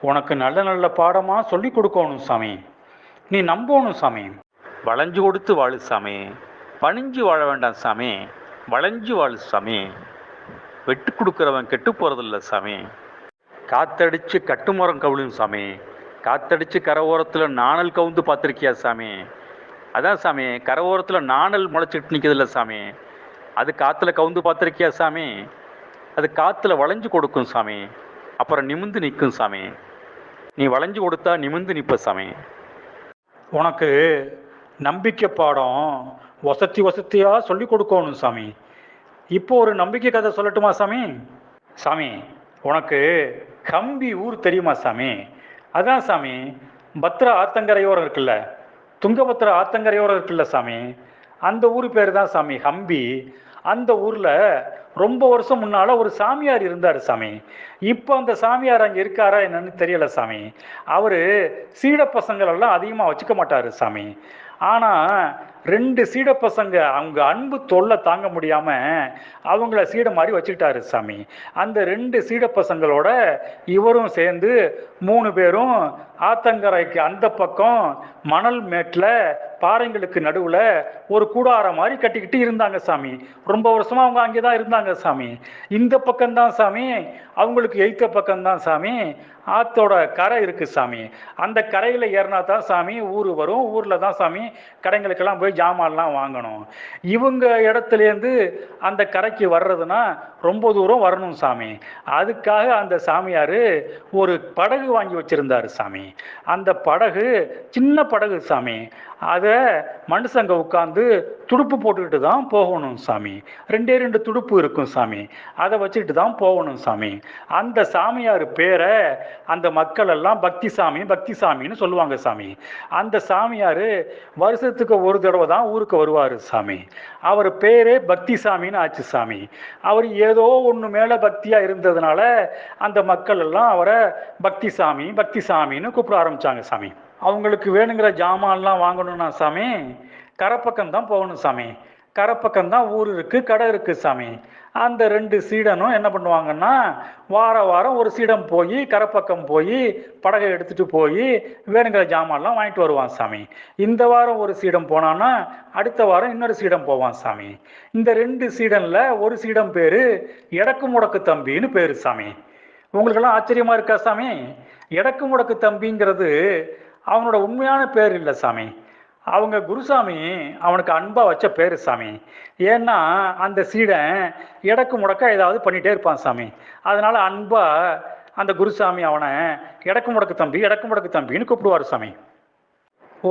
உனக்கு நல்ல நல்ல பாடமாக சொல்லி கொடுக்கணும் சாமி. நீ நம்பணும் சாமி. வளைஞ்சு கொடுத்து வாழு சாமி. பணிஞ்சு வாழ வேண்டாம் சாமி. வளைஞ்சு வாழு சாமி. வெட்டு கொடுக்குறவன் கெட்டு போகிறதில்ல சாமி. காத்தடிச்சு கட்டுமரம் கவுளும் சாமி. காத்தடிச்சு கரவோரத்தில் நாணல் கவுந்து பார்த்துருக்கியா சாமி? அதான் சாமி கரவோரத்தில் நாணல் முளைச்சிட்டு நிற்கிறதில்ல சாமி. அது காற்றுல கவுந்து பார்த்துருக்கியா சாமி? அது காற்றுல வளைஞ்சு கொடுக்கும் சாமி. அப்புறம் நிமிந்து நிற்கும் சாமி. நீ வளைஞ்சு கொடுத்தா நிமிந்து நிற்ப சாமி. உனக்கு நம்பிக்கை பாடம் வசத்தி வசத்தியாக சொல்லி கொடுக்கணும் சாமி. இப்போ ஒரு நம்பிக்கை கதை சொல்லட்டுமா சாமி? சாமி உனக்கு கம்பி ஊர் தெரியுமா சாமி? அதான் சாமி பத்ரா ஆத்தங்கரையோரம் இருக்குல்ல? துங்கபத்ரா ஆத்தங்கரையோரம் இருக்குல்ல சாமி? அந்த ஊர் பேர் தான் சாமி ஹம்பி அந்த ஊரில் ரொம்ப வருஷம் முன்னால் ஒரு சாமியார் இருந்தார் சாமி. இப்போ அந்த சாமியார் அங்கே இருக்காரா என்னன்னு தெரியல சாமி. அவர் சீட பசங்களெல்லாம் அதிகமாக வச்சுக்க மாட்டார் சாமி. ஆனால் ரெண்டு சீட பசங்க அவங்க அன்பு தொல்லை தாங்க முடியாமல் அவங்கள சீட மாதிரி வச்சுக்கிட்டாரு சாமி. அந்த ரெண்டு சீட பசங்களோட இவரும் சேர்ந்து மூணு பேரும் ஆத்தங்கரைக்கு அந்த பக்கம் மணல் மேட்டில் பாறைங்களுக்கு நடுவில் ஒரு கூடாரம் மாதிரி கட்டிக்கிட்டு இருந்தாங்க சாமி. ரொம்ப வருஷமா அவங்க அங்கே தான் இருந்தாங்க சாமி. இந்த பக்கம்தான் சாமி. அவங்களுக்கு எய்த்த பக்கம்தான் சாமி. ஆத்தோட கரை இருக்கு சாமி. அந்த கரையில் ஏறினா தான் சாமி ஊர் வரும். ஊரில் தான் சாமி கடைங்களுக்கெல்லாம் போய் ஜாமான்லாம் வாங்கணும். இவங்க இடத்துலேருந்து அந்த கரைக்கு வர்றதுன்னா ரொம்ப தூரம் வரணும் சாமி. அதுக்காக அந்த சாமியார் ஒரு படகு வாங்கி வச்சிருந்தாரு சாமி. அந்த படகு சின்ன படகு சாமி. அதை மனுஷங்க உட்காந்து துடுப்பு போட்டுக்கிட்டு தான் போகணும் சாமி. ரெண்டே ரெண்டு துடுப்பு இருக்கும் சாமி. அதை வச்சுக்கிட்டு தான் போகணும் சாமி. அந்த சாமியார் பேரை அந்த மக்கள் எல்லாம் பக்தி சாமி பக்தி சாமின்னு சொல்லுவாங்க சாமி. அந்த சாமியார் வருஷத்துக்கு ஒரு தடவை தான் ஊருக்கு வருவார் சாமி. அவர் பேரே பக்தி சாமின்னு ஆச்சு சாமி. அவர் ஏதோ ஒன்று மேலே பக்தியாக இருந்ததுனால அந்த மக்கள் எல்லாம் அவரை பக்தி சாமி பக்தி சாமின்னு கூப்பிட ஆரம்பிச்சாங்க சாமி. அவங்களுக்கு வேணுங்கிற ஜாமான்லாம் வாங்கணும்னா சாமி கரைப்பக்கம் தான் போகணும் சாமி. கரைப்பக்கம் தான் ஊர் இருக்குது கடை இருக்குது சாமி. அந்த ரெண்டு சீடனும் என்ன பண்ணுவாங்கன்னா வார வாரம் ஒரு சீடம் போய் கரைப்பக்கம் போய் படகை எடுத்துகிட்டு போய் வேணுங்கிற ஜாமான்லாம் வாங்கிட்டு வருவான் சாமி. இந்த வாரம் ஒரு சீடம் போனான்னா அடுத்த வாரம் இன்னொரு சீடம் போவான் சாமி. இந்த ரெண்டு சீடனில் ஒரு சீடம் பேர் எடக்கு முடக்கு தம்பின்னு பேர் சாமி. உங்களுக்கெல்லாம் ஆச்சரியமாக இருக்கா சாமி? எடக்கு முடக்கு தம்பிங்கிறது அவனோட உண்மையான பேர் இல்லை சாமி. அவங்க குருசாமி அவனுக்கு அன்பாக வச்ச பேர் சாமி. ஏன்னா அந்த சீடன் இடக்கு முடக்க ஏதாவது பண்ணிகிட்டே இருப்பான் சாமி. அதனால் அன்பாக அந்த குருசாமி அவனை இடக்கு முடக்கு தம்பி இடக்கு முடக்கு தம்பின்னு கூப்பிடுவார் சாமி.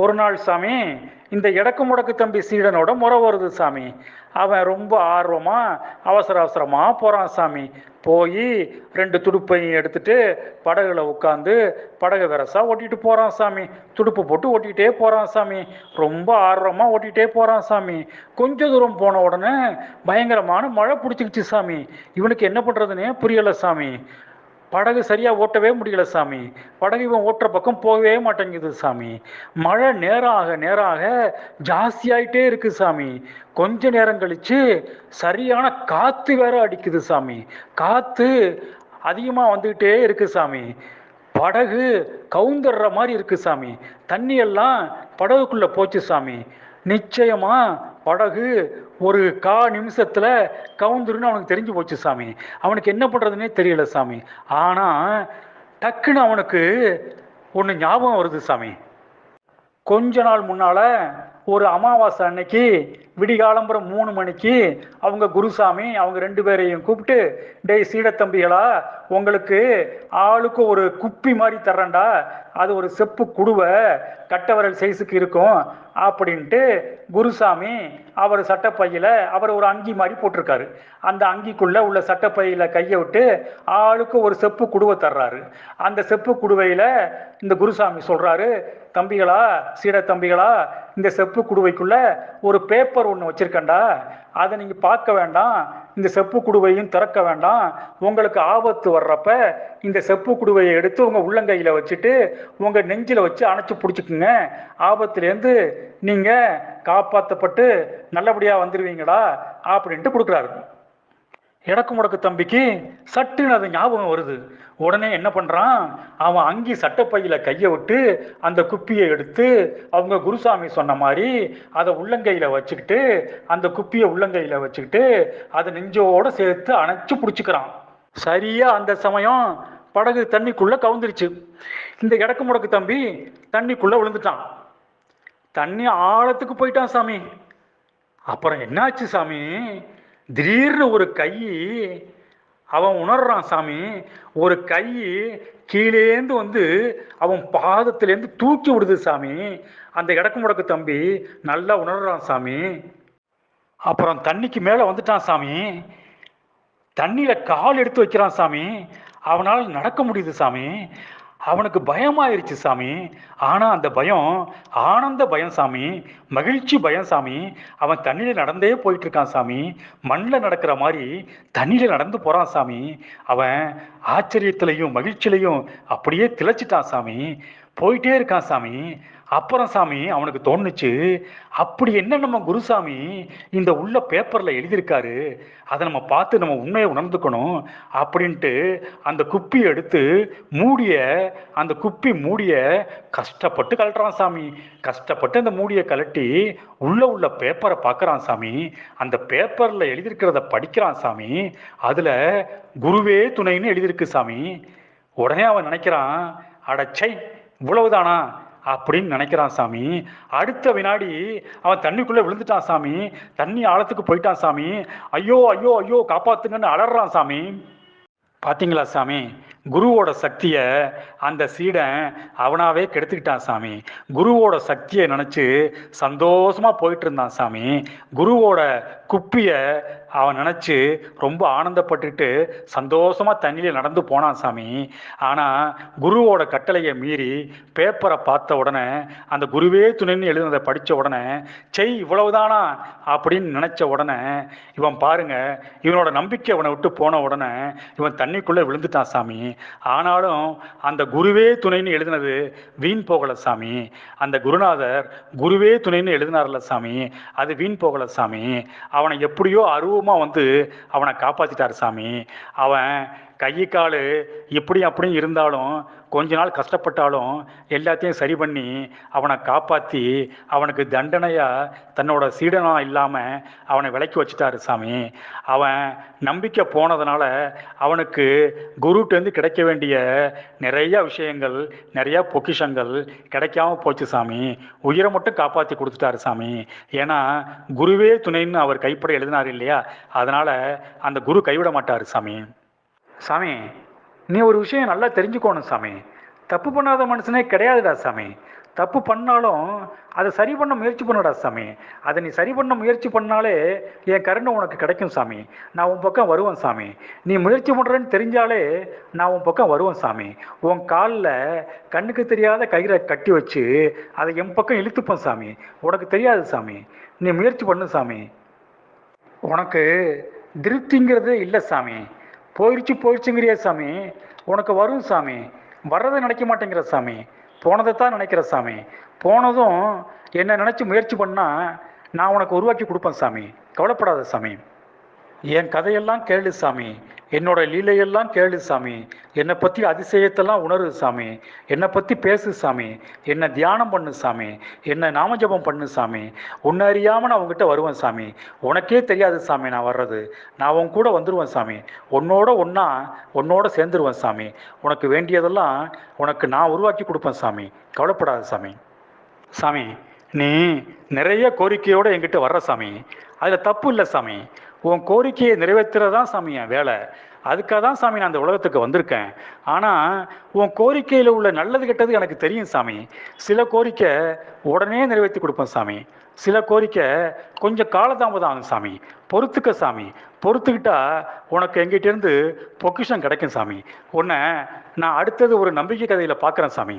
ஒரு நாள் சாமி இந்த இடக்கு முடக்கு தம்பி சீடனோட முறை வருது சாமி. அவன் ரொம்ப ஆர்வமா அவசர அவசரமா போறான் சாமி. போய் ரெண்டு துடுப்பையும் எடுத்துட்டு படகுல உட்காந்து படகு வெரசா ஓட்டிட்டு போறான் சாமி. துடுப்பு போட்டு ஓட்டிகிட்டே போறான் சாமி. ரொம்ப ஆர்வமா ஓட்டிகிட்டே போறான் சாமி. கொஞ்ச தூரம் போன உடனே பயங்கரமான மழை பிடிச்சிக்கிச்சு சாமி. இவனுக்கு என்ன பண்றதுன்னே புரியல சாமி. படகு சரியாக ஓட்டவே முடியல சாமி. படகு இவன் ஓட்டுற பக்கம் போகவே மாட்டேங்குது சாமி. மழை நேரம் ஆக ஜாஸ்தியாயிட்டே இருக்கு சாமி. கொஞ்ச நேரம் கழிச்சு சரியான காற்று வேற அடிக்குது சாமி. காற்று அதிகமாக வந்துகிட்டே இருக்கு சாமி. படகு கவுந்தர்ற மாதிரி இருக்கு சாமி. தண்ணியெல்லாம் படகுக்குள்ளே போச்சு சாமி. நிச்சயமாக படகு ஒரு கா நிமிஷத்தில் கவுந்துருன்னு அவனுக்கு தெரிஞ்சு போச்சு சாமி. அவனுக்கு என்ன பண்ணுறதுனே தெரியல சாமி. ஆனால் டக்குன்னு அவனுக்கு ஒன்று ஞாபகம் வருது சாமி. கொஞ்ச நாள் முன்னால் ஒரு அமாவாசை அன்னைக்கு விடிகாலம்பரம் மூணு மணிக்கு அவங்க குருசாமி அவங்க ரெண்டு பேரையும் கூப்பிட்டு டேய் சீடத்தம்பிகளா உங்களுக்கு ஆளுக்கு ஒரு குப்பி மாதிரி தர்றேன்டா. அது ஒரு செப்பு குடுவை கட்டவரல் சைஸுக்கு இருக்கும் அப்படின்ட்டு குருசாமி அவர் சட்டப்பையில் அவர் ஒரு அங்கி மாதிரி போட்டிருக்காரு. அந்த அங்கிக்குள்ள உள்ள சட்டப்பையில் கையை விட்டு ஆளுக்கு ஒரு செப்பு குடுவை தர்றாரு. அந்த செப்பு குடுவையில் இந்த குருசாமி சொல்கிறாரு தம்பிகளா? சீட தம்பிகளா? இந்த செப்பு குடுவைக்குள்ள ஒரு பேப்பர் ஒன்று வச்சிருக்கேன்டா. அதை நீங்கள் பார்க்க வேண்டாம். இந்த செப்பு குடுவையும் திறக்க வேண்டாம். உங்களுக்கு ஆபத்து வர்றப்ப இந்த செப்பு குடுவையை எடுத்து உங்கள் உள்ளங்கையில் வச்சுட்டு உங்கள் நெஞ்சில் வச்சு அணைச்சி பிடிச்சிக்குங்க. ஆபத்துலேருந்து நீங்கள் காப்பாற்றப்பட்டு நல்லபடியாக வந்துடுவீங்களா அப்படின்ட்டு கொடுக்குறாரு. இடக்கு முடக்கு தம்பிக்கு சட்டுன்னு அது ஞாபகம் வருது. உடனே என்ன பண்ணுறான் அவன் அங்கி சட்டப்பையில் கையை விட்டு அந்த குப்பியை எடுத்து அவங்க குருசாமி சொன்ன மாதிரி அதை உள்ளங்கையில் வச்சுக்கிட்டு அந்த குப்பியை உள்ளங்கையில் வச்சுக்கிட்டு அதை நெஞ்சோடு சேர்த்து அணைச்சி பிடிச்சிக்கிறான். சரியாக அந்த சமயம் படகு தண்ணிக்குள்ளே கவுந்துருச்சு. இந்த இடக்கு முடக்கு தம்பி தண்ணிக்குள்ளே விழுந்துட்டான். தண்ணி ஆழத்துக்கு போயிட்டான் சாமி. அப்புறம் என்னாச்சு சாமி? திடீர்னு ஒரு கை அவன் உணர்றான் சாமி ஒரு கை கீழேந்து வந்து அவன் பாதத்திலேருந்து தூக்கி விடுது சாமி. அந்த இடக்கு முடக்கு தம்பி நல்லா உணர்றான் சாமி. அப்புறம் தண்ணிக்கு மேலே வந்துட்டான் சாமி. தண்ணியில் கால் எடுத்து வைக்கிறான் சாமி. அவனால் நடக்க முடியுது சாமி. அவனுக்கு பயமாயிருச்சு சாமி. ஆனால் அந்த பயம் ஆனந்த பயம் சாமி மகிழ்ச்சி பயம் சாமி அவன் தண்ணியில் நடந்தே போயிட்டு இருக்கான் சாமி. மண்ணில் நடக்கிற மாதிரி தண்ணியில் நடந்து போகிறான் சாமி. அவன் ஆச்சரியத்திலையும் மகிழ்ச்சியிலையும் அப்படியே திளைச்சிட்டான் சாமி. போயிட்டே இருக்கான் சாமி. அப்புறம் சாமி அவனுக்கு தோணுச்சு அப்படி என்ன நம்ம குருசாமி இந்த உள்ள பேப்பரில் எழுதியிருக்காரு அதை நம்ம பார்த்து நம்ம உண்மையை உணர்ந்துக்கணும் அப்படின்ட்டு அந்த குப்பி எடுத்து மூடிய அந்த குப்பி மூடிய கஷ்டப்பட்டு கழட்டுறான் சாமி. கஷ்டப்பட்டு அந்த மூடியை கழட்டி உள்ள உள்ள பேப்பரை பார்க்குறான் சாமி. அந்த பேப்பரில் எழுதியிருக்கிறத படிக்கிறான் சாமி. அதில் குருவே துணைன்னு எழுதியிருக்கு சாமி. உடனே அவன் நினைக்கிறான் அடச்சை இவ்வளவுதானா? அப்படின்னு நினைக்கிறான் சாமி. அடுத்த வினாடி அவன் தண்ணிக்குள்ளே விழுந்துட்டான் சாமி. தண்ணி ஆழத்துக்கு போயிட்டான் சாமி. ஐயோ ஐயோ ஐயோ காப்பாத்துங்கன்னு அலறான் சாமி. பாத்தீங்களா சாமி? குருவோட சக்தியை அந்த சீடன் அவனாவே கெடுத்துக்கிட்டான் சாமி. குருவோட சக்தியை நினச்சி சந்தோஷமா போயிட்டு இருந்தான் சாமி. குருவோட குப்பியை அவன் நினச்சி ரொம்ப ஆனந்தப்பட்டுட்டு சந்தோஷமாக தண்ணியில் நடந்து போனான் சாமி. ஆனால் குருவோட கட்டளையை மீறி பேப்பரை பார்த்த உடனே அந்த குருவே துணைன்னு எழுதினதை படித்த உடனே செய் இவ்வளவுதானா? அப்படின்னு நினச்ச உடனே இவன் பாருங்க இவனோட நம்பிக்கை அவனை விட்டு போன உடனே இவன் தண்ணிக்குள்ளே விழுந்துட்டான் சாமி. ஆனாலும் அந்த குருவே துணைன்னு எழுதினது வீண் போகலை சாமி. அந்த குருநாதர் குருவே துணைன்னு எழுதினார்ல சாமி அது வீண் போகலை சாமி. அவனை எப்படியோ அருவமாக வந்து அவனை காப்பாற்றிட்டார் சாமி. அவன் கை கால் இப்படி அப்படியும் இருந்தாலும் கொஞ்ச நாள் கஷ்டப்பட்டாலும் எல்லாத்தையும் சரி பண்ணி அவனை காப்பாற்றி அவனுக்கு தண்டனையாக தன்னோட சீடனாக இல்லாமல் அவனை விலக்கி வச்சுட்டாரு சாமி. அவன் நம்பிக்கை போனதுனால அவனுக்கு குருட்டேருந்து கிடைக்க வேண்டிய நிறையா விஷயங்கள் நிறையா பொக்கிஷங்கள் கிடைக்காம போச்சு சாமி. உயிரை மட்டும் காப்பாற்றி கொடுத்துட்டாரு சாமி. ஏன்னா குருவே துணைன்னு அவர் கைப்பட எழுதினார் இல்லையா? அதனால் அந்த குரு கைவிட மாட்டார் சாமி. சாமி நீ ஒரு விஷயம் நல்லா தெரிஞ்சுக்கோணும் சாமி. தப்பு பண்ணாத மனுஷனே கிடையாதுடா சாமி. தப்பு பண்ணாலும் அதை சரி பண்ண முயற்சி பண்ணுடா சாமி. அதை நீ சரி பண்ண முயற்சி பண்ணாலே என் கருணை உனக்கு கிடைக்கும் சாமி. நான் உன் பக்கம் வருவேன் சாமி. நீ முயற்சி பண்ணுறேன்னு தெரிஞ்சாலே நான் உன் பக்கம் வருவேன் சாமி. உன் காலில் கண்ணுக்கு தெரியாத கயிறை கட்டி வச்சு அதை என் பக்கம் இழுத்துப்பேன் சாமி. உனக்கு தெரியாது சாமி. நீ முயற்சி பண்ணு சாமி. உனக்கு திருப்திங்கிறதே இல்லை சாமி. போயிடுச்சு போயிடுச்சுங்கிறிய சாமி. உனக்கு வரும் சாமி. வர்றதை நினைக்க மாட்டேங்கிற சாமி. போனதை தான் நினைக்கிற சாமி. போனதும் என்னை நினச்சி முயற்சி பண்ணால் நான் உனக்கு உருவாக்கி கொடுப்பேன் சாமி. கவலைப்படாத சாமி. என் கதையெல்லாம் கேளு சாமி. என்னோட லீலையெல்லாம் கேளு சாமி. என்னை பற்றி அதிசயத்தெல்லாம் உணரு சாமி. என்னை பற்றி பேசு சாமி. என்னை தியானம் பண்ணு சாமி. என்னை நாமஜபம் பண்ணு சாமி. உன்னை அறியாமல் நான் உங்ககிட்ட வருவேன் சாமி. உனக்கே தெரியாது சாமி நான் வர்றது. நான் உன் கூட வந்துடுவேன் சாமி. உன்னோட ஒன்றா உன்னோட சேர்ந்துருவேன் சாமி. உனக்கு வேண்டியதெல்லாம் உனக்கு நான் உருவாக்கி கொடுப்பேன் சாமி. கவலைப்படாத சாமி. சாமி நீ நிறைய கோரிக்கையோடு என்கிட்ட வர்ற சாமி. அதில் தப்பு இல்லை சாமி. உன் கோரிக்கையை நிறைவேற்றுறதான் சாமி என் வேலை. அதுக்காக தான் சாமி நான் அந்த உலகத்துக்கு வந்திருக்கேன். ஆனால் உன் கோரிக்கையில் உள்ள நல்லது கெட்டது எனக்கு தெரியும் சாமி. சில கோரிக்கை உடனே நிறைவேற்றி கொடுப்பேன் சாமி. சில கோரிக்கை கொஞ்சம் காலதாமதம் ஆகும் சாமி. பொறுத்துக்க சாமி. பொறுத்துக்கிட்டா உனக்கு எங்கிட்டேருந்து பொக்கிஷம் கிடைக்கும் சாமி. உன்னை நான் அடுத்தது ஒரு நம்பிக்கை கதையில் பார்க்குறேன் சாமி.